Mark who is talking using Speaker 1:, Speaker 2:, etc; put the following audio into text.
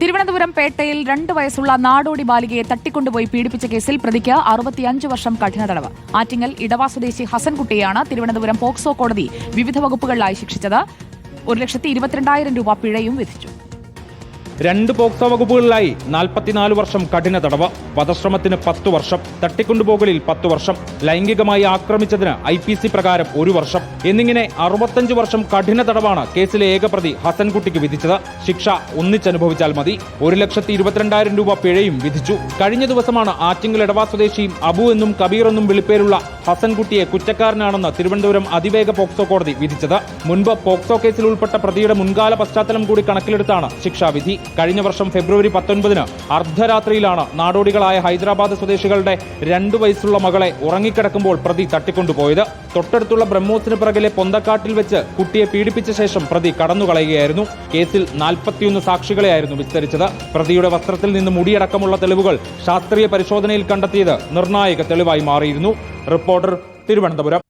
Speaker 1: തിരുവനന്തപുരം പേട്ടയിൽ രണ്ട് വയസ്സുള്ള നാടോടി ബാലികയെ തട്ടിക്കൊണ്ടുപോയി പീഡിപ്പിച്ച കേസിൽ പ്രതിക്ക് അറുപത്തിയഞ്ച് വർഷം കഠിന തടവ്. ആറ്റിങ്ങൽ ഇടവ സ്വദേശി ഹസൻകുട്ടിയാണ് തിരുവനന്തപുരം പോക്സോ കോടതി വിവിധ വകുപ്പുകളിലായി ശിക്ഷിച്ചത്. ഒരു ലക്ഷത്തി ഇരുപത്തിരണ്ടായിരം രൂപ പിഴയും വിധിച്ചു.
Speaker 2: രണ്ട് പോക്സോ വകുപ്പുകളിലായി നാൽപ്പത്തിനാല് വർഷം കഠിന തടവ് വധശ്രമത്തിന് പത്ത് വർഷം തട്ടിക്കൊണ്ടുപോകലിൽ പത്ത് വർഷം ലൈംഗികമായി ആക്രമിച്ചതിന് ഐ പി സി പ്രകാരം ഒരു വർഷം എന്നിങ്ങനെ അറുപത്തഞ്ച് വർഷം കഠിന തടവാണ് കേസിലെ ഏകപ്രതി ഹസൻകുട്ടിക്ക് വിധിച്ചത്. ശിക്ഷ ഒന്നിച്ചനുഭവിച്ചാൽ മതി. ഒരു ലക്ഷത്തി ഇരുപത്തിരണ്ടായിരം രൂപ പിഴയും വിധിച്ചു. കഴിഞ്ഞ ദിവസമാണ് ആറ്റിങ്ങൽ ഇടവാ സ്വദേശിയും അബു എന്നും കബീർ എന്നും വിളിപ്പേരുള്ള ഹസൻകുട്ടിയെ കുറ്റക്കാരനാണെന്ന് തിരുവനന്തപുരം അതിവേഗ പോക്സോ കോടതി വിധിച്ചത്. മുൻപ് പോക്സോ കേസിൽ ഉൾപ്പെട്ട പ്രതിയുടെ മുൻകാല പശ്ചാത്തലം കൂടി കണക്കിലെടുത്താണ് ശിക്ഷാവിധി. കഴിഞ്ഞ വർഷം ഫെബ്രുവരി പത്തൊൻപതിന് അർദ്ധരാത്രിയിലാണ് നാടോടികളായ ഹൈദരാബാദ് സ്വദേശികളുടെ രണ്ടു വയസ്സുള്ള മകളെ ഉറങ്ങിക്കിടക്കുമ്പോൾ പ്രതി തട്ടിക്കൊണ്ടുപോയത്. തൊട്ടടുത്തുള്ള ബ്രഹ്മോസിന് പിറകിലെ പൊന്തക്കാട്ടിൽ വെച്ച് കുട്ടിയെ പീഡിപ്പിച്ച ശേഷം പ്രതി കടന്നുകളയുകയായിരുന്നു. കേസിൽ നാൽപ്പത്തിയൊന്ന് സാക്ഷികളെയായിരുന്നു വിസ്തരിച്ചത്. പ്രതിയുടെ വസ്ത്രത്തിൽ നിന്ന് മുടിയടക്കമുള്ള തെളിവുകൾ ശാസ്ത്രീയ പരിശോധനയിൽ കണ്ടെത്തിയത് നിർണായക തെളിവായി മാറിയിരുന്നു. റിപ്പോർട്ടർ തിരുവനന്തപുരം.